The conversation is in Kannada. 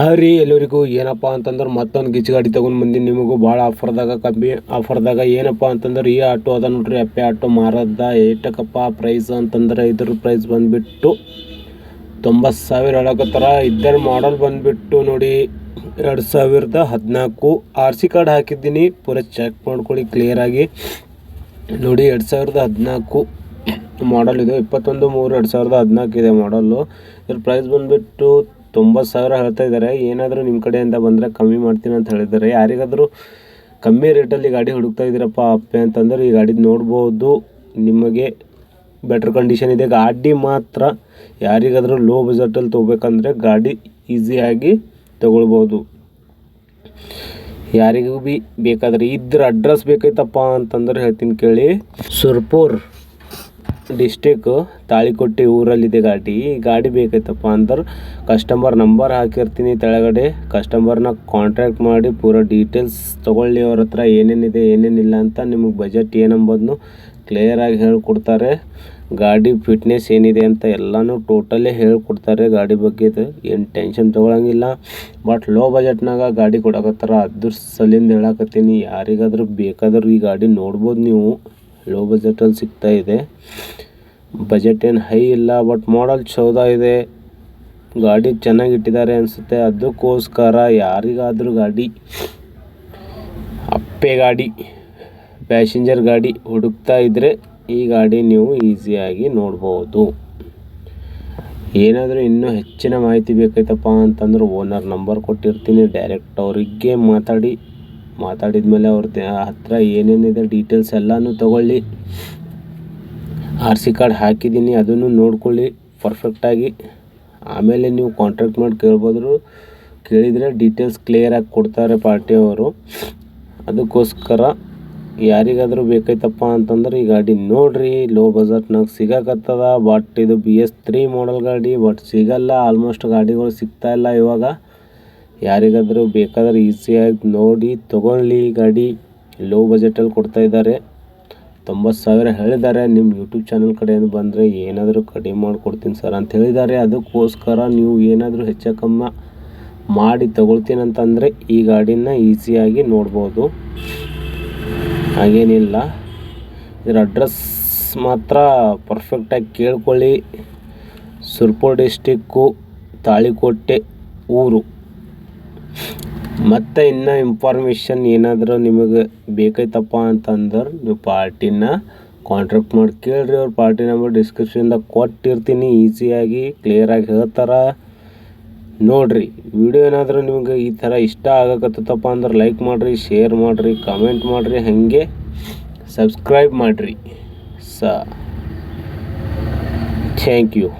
ಹಾಂ ರೀ, ಎಲ್ಲರಿಗೂ ಏನಪ್ಪ ಅಂತಂದ್ರೆ ಮತ್ತೊಂದು ಗಿಚ್ಚು ಗಾಡಿ ತೊಗೊಂಡು ಬಂದೀನಿ. ನಿಮಗೂ ಭಾಳ ಆಫರ್ದಾಗ ಕಮ್ಮಿ ಆಫರ್ದಾಗ ಏನಪ್ಪ ಅಂತಂದ್ರೆ ಈ ಆಟೋ ಅದ ನೋಡ್ರಿ. ಅಪ್ಪೆ ಆಟೋ ಮಾರದ್ದ ಏಟಕಪ್ಪ ಪ್ರೈಸ್ ಅಂತಂದ್ರೆ ಇದ್ರ ಪ್ರೈಸ್ ಬಂದುಬಿಟ್ಟು ತೊಂಬತ್ತು ಸಾವಿರ ಹೇಳಕತ್ತಾರ ಇದ್ದರ ಮಾಡಲ್ ಬಂದುಬಿಟ್ಟು ನೋಡಿ, ಎರಡು ಸಾವಿರದ ಹದಿನಾಲ್ಕು ಆರ್ ಸಿ ಕಾರ್ಡ್ ಹಾಕಿದ್ದೀನಿ. ಪೂರ ಚೆಕ್ ಮಾಡ್ಕೊಳ್ಳಿ ಕ್ಲಿಯರಾಗಿ ನೋಡಿ, ಎರಡು ಸಾವಿರದ ಹದಿನಾಲ್ಕು ಮಾಡಲ್ ಇದು, ಇಪ್ಪತ್ತೊಂದು ಮೂರು ಎರಡು ಸಾವಿರದ ಹದಿನಾಲ್ಕು ಇದೆ ಮಾಡಲ್ಲು ಇದ್ರ ಪ್ರೈಸ್ ಬಂದುಬಿಟ್ಟು ತೊಂಬತ್ತು ಸಾವಿರ ಹೇಳ್ತಾ ಇದ್ದಾರೆ. ಏನಾದರೂ ನಿಮ್ಮ ಕಡೆಯಿಂದ ಬಂದರೆ ಕಮ್ಮಿ ಮಾಡ್ತೀನಿ ಅಂತ ಹೇಳಿದ್ದಾರೆ. ಯಾರಿಗಾದರೂ ಕಮ್ಮಿ ರೇಟಲ್ಲಿ ಗಾಡಿ ಹುಡುಕ್ತಾ ಇದ್ದೀರಪ್ಪ ಅಪ್ಪೆ ಅಂತಂದ್ರೆ ಈ ಗಾಡಿ ನೋಡ್ಬೋದು. ನಿಮಗೆ ಬೆಟ್ರ್ ಕಂಡೀಷನ್ ಇದೆ. ಗಾಡಿ ಮಾತ್ರ ಯಾರಿಗಾದರೂ ಲೋ ಬಜೆಟಲ್ಲಿ ತೊಗೋಬೇಕಂದ್ರೆ ಗಾಡಿ ಈಸಿಯಾಗಿ ತಗೊಳ್ಬೋದು. ಯಾರಿಗೂ ಭೀ ಬೇಕಾದ್ರೆ ಇದ್ರ ಅಡ್ರೆಸ್ ಬೇಕೈತಪ್ಪ ಅಂತಂದ್ರೆ ಹೇಳ್ತೀನಿ ಕೇಳಿ. ಸುರ್ಪುರ್. ಡಿಸ್ಟಿಕ್ ತಾಳಿಕೊಟ್ಟಿ ಊರಲ್ಲಿದೆ ಗಾಡಿ. ಈ ಗಾಡಿ ಬೇಕಾಯ್ತಪ್ಪ ಅಂದ್ರೆ ಕಸ್ಟಮರ್ ನಂಬರ್ ಹಾಕಿರ್ತೀನಿ ಕೆಳಗಡೆ ಕಸ್ಟಮರ್ನ ಕಾಂಟ್ಯಾಕ್ಟ್ ಮಾಡಿ ಪೂರ ಡೀಟೇಲ್ಸ್ ತೊಗೊಳ್ಳಿ ಅವ್ರ ಹತ್ರ ಏನೇನಿದೆ, ಏನೇನಿಲ್ಲ ಅಂತ ನಿಮಗೆ ಬಜೆಟ್ ಏನಂಬುದನ್ನು ಕ್ಲಿಯರಾಗಿ ಹೇಳ್ಕೊಡ್ತಾರೆ. ಗಾಡಿ ಫಿಟ್ನೆಸ್ ಏನಿದೆ ಅಂತ ಎಲ್ಲನೂ ಟೋಟಲಿ ಹೇಳ್ಕೊಡ್ತಾರೆ ಗಾಡಿ ಬಗ್ಗೆದು ಏನು ಟೆನ್ಷನ್ ತೊಗೊಳಂಗಿಲ್ಲ. ಬಟ್ ಲೋ ಬಜೆಟ್ನಾಗ ಗಾಡಿ ಕೊಡಕತ್ತಾರ ಅದ್ರ ಸಲಿಂದ ಹೇಳಕತ್ತೀನಿ. ಯಾರಿಗಾದ್ರೂ ಬೇಕಾದ್ರೂ ಈ ಗಾಡಿ ನೋಡ್ಬೋದು ನೀವು. ಲೋ ಬಜೆಟಲ್ಲಿ ಸಿಗ್ತಾ ಇದೆ. ಬಜೆಟ್ ಏನು ಹೈ ಇಲ್ಲ ಬಟ್ ಮಾಡಲ್ ಚೌದ ಇದೆ. ಗಾಡಿ ಚೆನ್ನಾಗಿ ಇಟ್ಟಿದ್ದಾರೆ ಅನಿಸುತ್ತೆ. ಅದಕ್ಕೋಸ್ಕರ ಯಾರಿಗಾದರೂ ಗಾಡಿ, ಅಪ್ಪೆ ಗಾಡಿ ಪ್ಯಾಸೆಂಜರ್ ಗಾಡಿ ಹುಡುಕ್ತಾ ಇದ್ದರೆ ಈ ಗಾಡಿ ನೀವು ಈಸಿಯಾಗಿ ನೋಡ್ಬೋದು. ಏನಾದರೂ ಇನ್ನೂ ಹೆಚ್ಚಿನ ಮಾಹಿತಿ ಬೇಕಾಯ್ತಪ್ಪ ಅಂತಂದ್ರೆ ಓನರ್ ನಂಬರ್ ಕೊಟ್ಟಿರ್ತೀನಿ. ಡೈರೆಕ್ಟ್ ಅವರಿಗೆ ಮಾತಾಡಿ. ಮಾತಾಡಿದ ಮೇಲೆ ಅವ್ರ ಹತ್ರ ಏನೇನಿದೆ ಡೀಟೇಲ್ಸ್ ಎಲ್ಲನೂ ತಗೊಳ್ಳಿ. ಆರ್ ಸಿ ಕಾರ್ಡ್ ಹಾಕಿದ್ದೀನಿ, ಅದನ್ನು ನೋಡ್ಕೊಳ್ಳಿ ಪರ್ಫೆಕ್ಟಾಗಿ ಆಮೇಲೆ ನೀವು ಕಾಂಟ್ಯಾಕ್ಟ್ ಮಾಡಿ ಕೇಳ್ಬೋದ್ರು, ಕೇಳಿದರೆ ಡೀಟೇಲ್ಸ್ ಕ್ಲಿಯರಾಗಿ ಕೊಡ್ತಾರೆ ಪಾರ್ಟಿಯವರು ಅದಕ್ಕೋಸ್ಕರ ಯಾರಿಗಾದರೂ ಬೇಕೈತಪ್ಪ ಅಂತಂದ್ರೆ ಈ ಗಾಡಿ ನೋಡ್ರಿ ಲೋ ಬಜೆಟ್ನಾಗ ಸಿಗಕತ್ತದ ಬಟ್ ಇದು ಬಿ ಎಸ್ ತ್ರೀ ಮಾಡಲ್ ಗಾಡಿ ಬಟ್ ಸಿಗಲ್ಲ ಆಲ್ಮೋಸ್ಟ್ ಗಾಡಿಗಳು ಸಿಗ್ತಾ ಇಲ್ಲ ಇವಾಗ. ಯಾರಿಗಾದರೂ ಬೇಕಾದ್ರೆ ಈಸಿಯಾಗಿ ನೋಡಿ ತೊಗೊಳ್ಳಿ ಗಾಡಿ. ಲೋ ಬಜೆಟಲ್ಲಿ ಕೊಡ್ತಾ ಇದ್ದಾರೆ. ತೊಂಬತ್ತು ಸಾವಿರ ಹೇಳಿದ್ದಾರೆ. ನಿಮ್ಮ ಯೂಟ್ಯೂಬ್ ಚಾನಲ್ ಕಡೆಯಿಂದ ಬಂದರೆ ಏನಾದರೂ ಕಡಿಮೆ ಮಾಡಿಕೊಡ್ತೀನಿ ಸರ್ ಅಂತ ಹೇಳಿದ್ದಾರೆ. ಅದಕ್ಕೋಸ್ಕರ ನೀವು ಏನಾದರೂ ಹೆಚ್ಚು ಕಮ್ಮಿ ಮಾಡಿ ತೊಗೊಳ್ತೀನಂತಂದರೆ ಈ ಗಾಡಿನ ಈಸಿಯಾಗಿ ನೋಡ್ಬೋದು. ಹಾಗೇನಿಲ್ಲ. ಇದರ ಅಡ್ರೆಸ್ ಮಾತ್ರ ಪರ್ಫೆಕ್ಟಾಗಿ ಕೇಳ್ಕೊಳ್ಳಿ. ಸುರ್ಪುರ್ ಡಿಸ್ಟಿಕ್ಕು ತಾಳಿಕೋಟೆ, ಊರು. ಮತ್ತು ಇನ್ನೂ ಇನ್ಫಾರ್ಮೇಷನ್ ಏನಾದರೂ ನಿಮಗೆ ಬೇಕಾಯ್ತಪ್ಪ ಅಂತಂದ್ರೆ ನೀವು ಪಾರ್ಟಿನ ಕಾಂಟ್ರಾಕ್ಟ್ ಮಾಡಿ ಕೇಳಿರಿ. ಅವ್ರ ಪಾರ್ಟಿ ನಂಬರ್ ಡಿಸ್ಕ್ರಿಪ್ಷನ್ದಾಗ ಕೊಟ್ಟಿರ್ತೀನಿ. ಈಸಿಯಾಗಿ ಕ್ಲಿಯರಾಗಿ ಹೇಳ್ತಾರೆ. ನೋಡಿರಿ ವಿಡಿಯೋ ಏನಾದರೂ ನಿಮಗೆ ಈ ಥರ ಇಷ್ಟ ಆಗಕತ್ತಪ್ಪ ಅಂದ್ರೆ ಲೈಕ್ ಮಾಡಿರಿ ಶೇರ್ ಮಾಡಿರಿ ಕಮೆಂಟ್ ಮಾಡಿರಿ, ಹಾಗೆ ಸಬ್ಸ್ಕ್ರೈಬ್ ಮಾಡಿರಿ. ಸ ಥ್ಯಾಂಕ್ ಯು